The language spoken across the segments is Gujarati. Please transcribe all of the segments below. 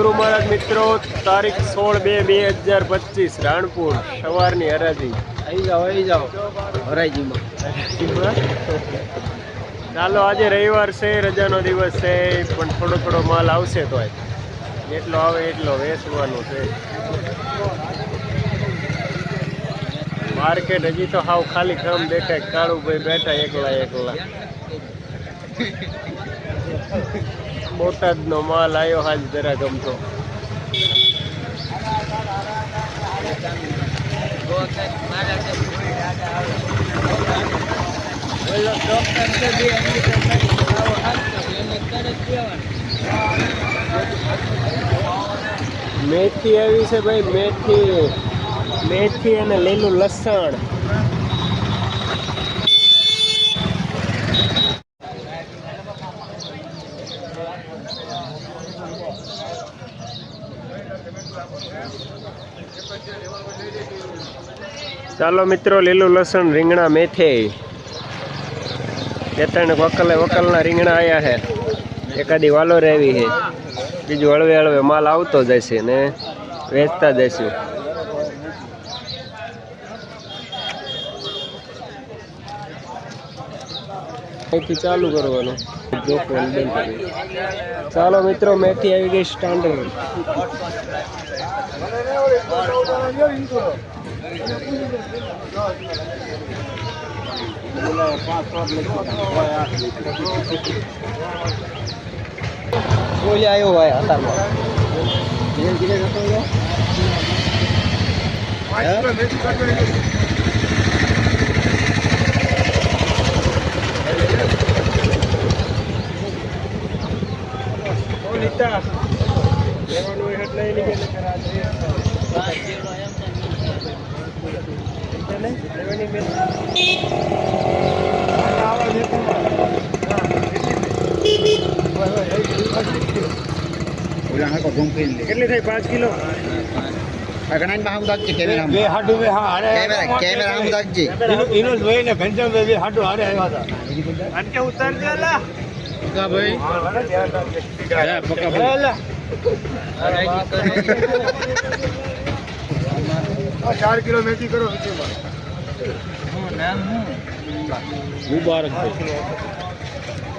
ગુરુ મહારાજ મિત્રો. તારીખ સોળ બે બે હજાર પચીસ રાણપુર સવારની હરાજી. આવી જાઓ આવી જાઓ. હરાજીમાં. ચાલો આજે રવિવાર છે રજાનો દિવસ છે પણ થોડો થોડો માલ આવશે તો જેટલો આવે એટલો વેચવાનો છે. માર્કેટ હજી તો હાવ ખાલી કામ દેખાય. કાળુભાઈ બેઠા એકલા એકલા. બોટાદનો માલ આવ્યો હાજ જરા ગમતો. મેથી આવી છે ભાઈ, મેથી મેથી અને લીલું લસણ. ચાલો મિત્રો, લીલું લસણ, રીંગણા, મેથી. બે ત્રણ વકલે, વકલના રીંગણા આવ્યા છે. એકાદી વાલો રહેવી છે. બીજું હળવે હળવે માલ આવતો જશે ને વેચતા જશું. અહીંથી ચાલુ કરવાનું. ચાલો મિત્રો, મેથી આવી ગઈ સ્ટાન્ડર્ડ બોલી આવ્યો ભાઈ અત્યારમાં લીધા લેવાનું હોય એટલે એની કે કરા લેવાની મેં કેટલી થઈ પાંચ કિલો બે હાડુ બે હા હારે એનો જોઈ ને ઘનશ્યામ બે હાડુ હારે આવ્યા હતા અને કે ઉતાર દે લા ચાર કિલો મેથી કરો મુબારક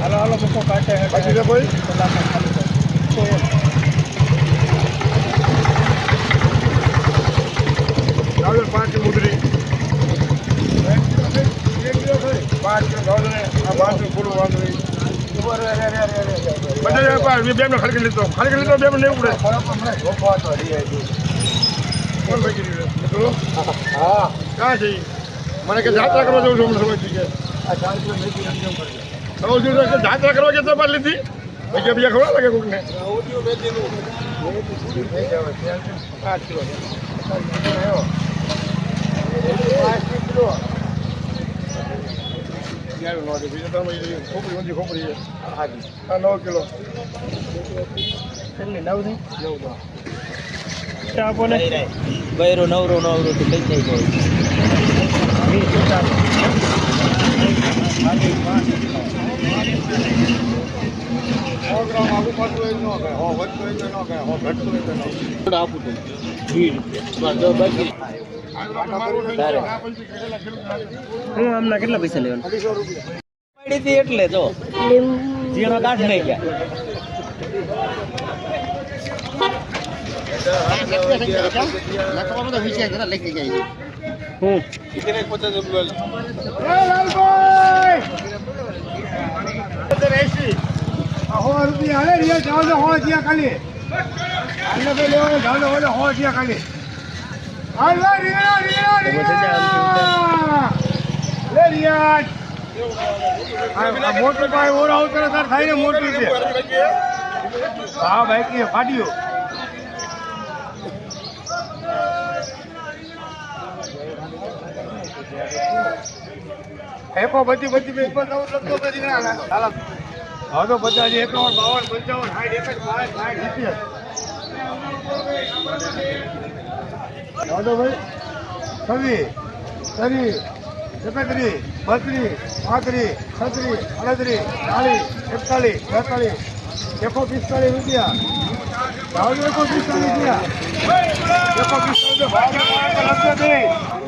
હાલો હાલો મૂકો કાંટે તો કોઈ ચાલો પાંચ મુદ્રી. પાંચ કિલો ચાલો ને આ પાંચ પૂરું વાંધો નહીં બધા પાંચ મેં બેમનો ખડકી લીધો. ખડકી લીધો નહીં ઉડે કોણ ભાઈ મિત્રો? હા. ક્યાં છે મને કે જાત્રા કરવા જવું છું હમણાં સમજ છે. આ ચાર કિલો જાત્રા કરવા કે તમારે લીધી બીજા બીજા ખબર લાગે કોકને ખોપરી ખોપરી છે નવ કિલો નવ થઈ આપો ને બૈરો નવરો નવરો તો થઈ જાય સો હો આમના કેટલા પૈસા લેવાના? પડી એટલે તો ઝીણો કાઢ નહીં ગયા. હું? સત્તર એસી ખાલી. એટલે ભાઈ લેવાનો ચાવલ ખાલી. હાલો રીંગણા રીંગણા રીંગણા. લે રિયા આવતો તાર થાય ને મોટું હા ભાઈ કે ફાટ્યો. Yeah. એકો બધી બધી બે પર બધી ના ના હવે તો બધા જે એકાવન બાવન, પંચાવન, સાઠ એકસઠ બાસઠ, સાઠ, સિત્તેર. ભાઈ છવ્વીસ ત્રીસ એકત્રીસ, બત્રીસ, પાંત્રીસ, છત્રીસ, અડત્રીસ એકતાલીસ, બેતાલીસ એકો પિસ્તાલીસ રૂપિયા. ભાવ એકો પિસ્તાલીસ રૂપિયા એકો પિસ્તાલીસ ભાવ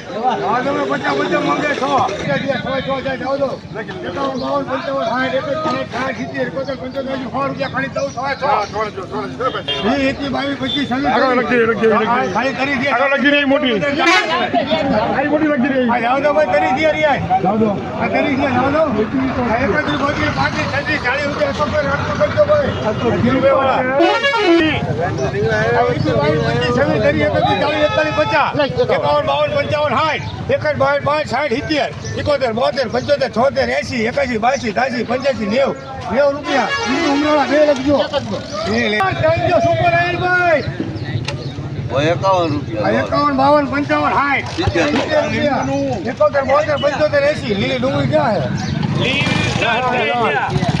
પચાસ એકાવન બાવન પંચાવન સાઠ એકસઠ બાવીસ પાંચ સાઠ સિત્તેર એકોતેર બોતેર પંચોતેર છોતેર એસી એકાસી બાસી ત્યાસી પંચ્યાસી નેવું નેવું રૂપિયા. ઉમરાળા બે લખજો. સુપર એકાવન રૂપિયા એકાવન બાવન પંચાવન સાઠ એકોતેર બોતેર પંચોતેર એસી લીલી ડુંગળી ક્યાં છે?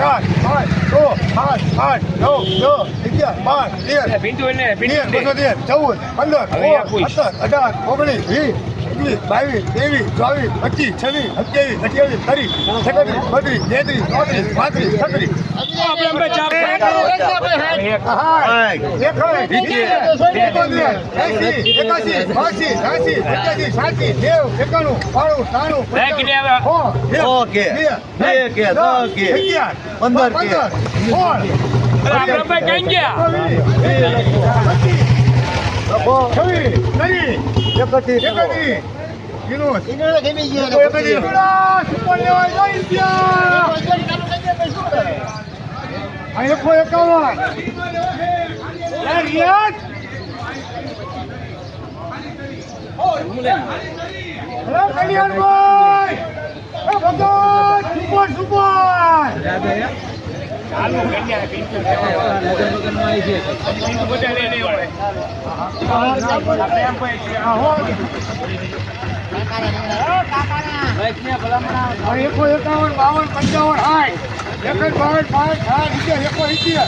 ચાર પાંચ છ સાત આઠ નવ દસ અગિયાર બાર તેર પંદર સોળ સત્તર અઢાર ઓગણીસ વીસ એકવીસ બાવીસ ત્રેવીસ ચોવીસ પચીસ છવ્વીસ સત્યાવીસ અઠ્યાવીસ ત્રીસ એકત્રીસ બત્રીસ તેત્રીસ ચોત્રીસ પાંત્રીસ છત્રીસ ઓકે. બે કે, દસ કે, પંદર કે. એકસો એકાવન રિયાદ હેલો કલ્યાણભાઈ એ ભગત સુપર સુપર એકાવન બાવન પંચાવન સાઠ એકજ બાવન પાંચ સાઠ સિત્તેર એકો સિત્તેર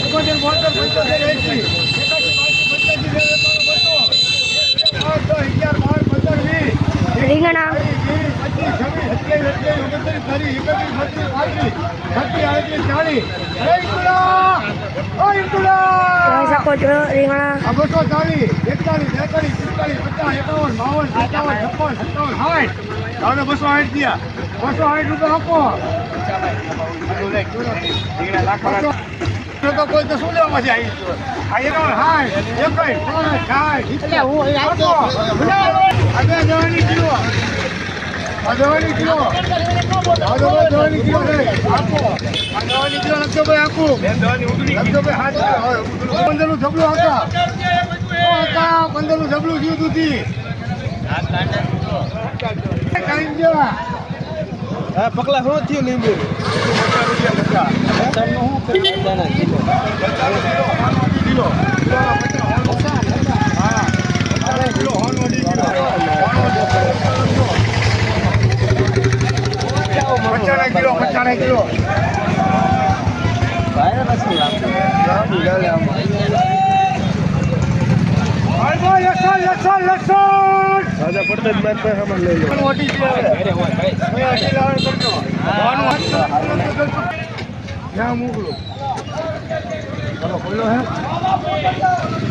એકોતેર બોતેર પંચોતેર એસી એકાસી પંચ્યાસી પાંચ દસ અગિયાર બાર પંદર વીસ રીંગણા. જોઈ શકો છો, રીંગણા. બસો ચાલીસ એકતાલીસ બેતાલીસ પિસ્તાલીસ પચાસ એકાવન બાવન પંચાવન છપ્પન સત્તાવન સાઠ હવે બસો આઠ ગયા બસો આઠ રૂપિયા આપો તો કોઈ તો શું લેવા આવી આ હાય સાઠ એકવીસ પાંચ સાઠ સિત્તેર. આપો. આ બે જવાની કિલો આ દવાની કિલો આ જવાની કિલો છે. આપો. આ દવાની કિલો લખજો ભાઈ આપું. લખજો ભાઈ હાથ પંદરનું ઝબલું હતા? હતા? પંદરનું ઝબલું થયું દૂધી કાંઈ જેવા પગલા શું થયું લીંબુ? પચાસ કિલો પચાસ કિલો. લસણ લસણ લસણ રાજા પડતા જ મારી પાસે સામાન લઈ લો ત્યાં મોકલો. ચલો કિલો પાંચ